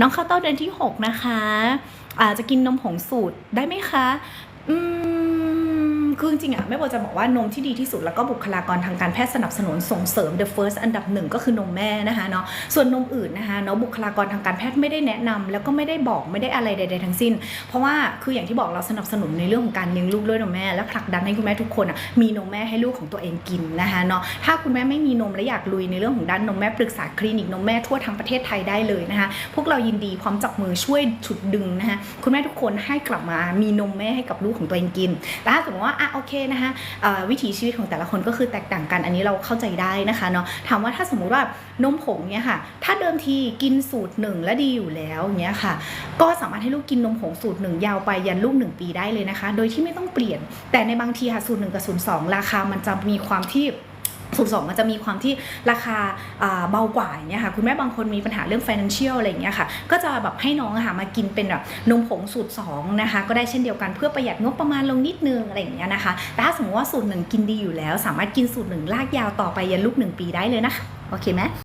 น้องข้าเต้าเดือนที่ 6 นะคะอาจจะกินนมผงสูตรได้ไหมคะ อืม คือจริงอะแม่โบจะบอกว่านมที่ดีที่สุดแล้วก็บุคลากรทางการแพทย์สนับสนุนส่งเสริม the first อันดับหนึ่งก็คือนมแม่นะคะเนาะส่วนนมอื่นนะคะเนาะบุคลากรทางการแพทย์ไม่ได้แนะนำแล้วก็ไม่ได้บอกไม่ได้อะไรใด ๆ ทั้งสิ้น เพราะว่าคืออย่างที่บอกเราสนับสนุนในเรื่องของการเลี้ยงลูกด้วยนมแม่ และผลักดันให้คุณแม่ทุกคนอะมีนมแม่ให้ลูกของตัวเองกินนะคะเนาะถ้าคุณแม่ไม่มีนมและอยากลุยในเรื่องของด้านนมแม่ปรึกษาคลินิกนมแม่ทั่วทั้งประเทศไทยได้เลยนะคะพวกเรายินดีพร้อมจับมือช่วยฉุดดึงนะคะคุณแม่ทุกคนให้กลับมามีนมแม่ให้กับลูกของตัวเองกินแต่ถ้าสมมติว่าอะโอเคนะคะวิถีชีวิตของแต่ละคนก็คือแตกต่างกันอันนี้เราเข้าใจได้นะคะเนาะถามว่าถ้าสมมุติว่านมผงเนี่ยค่ะ ถ้าเดิมทีกินสูตรหนึ่งและดีอยู่แล้วเนี้ยค่ะ ก็สามารถให้ลูกกินนมผงสูตรหนึ่งยาวไปยันลูกหนึ่งปีได้เลยนะคะ โดยที่ไม่ต้องเปลี่ยน แต่ในบางทีค่ะสูตรหนึ่งกับสูตรสองราคามันจะมีความที่ สูตรสองมันจะมีความที่ราคาเบากว่าอย่างเงี้ยค่ะคุณแม่บางคนมีปัญหาเรื่อง financial อะไรอย่างเงี้ยค่ะก็จะแบบให้น้องอะค่ะมากินเป็นแบบนมผงสูตร2นะคะก็ได้เช่นเดียวกันเพื่อประหยัดงบประมาณลงนิดนึงอะไรอย่างเงี้ยนะคะแต่ถ้าสมมติว่าสูตรหนึ่งกินดีอยู่แล้ว สามารถกินสูตรหนึ่งลากยาวต่อไปยันลูกหนึ่งปีได้เลยนะคะโอเคไหม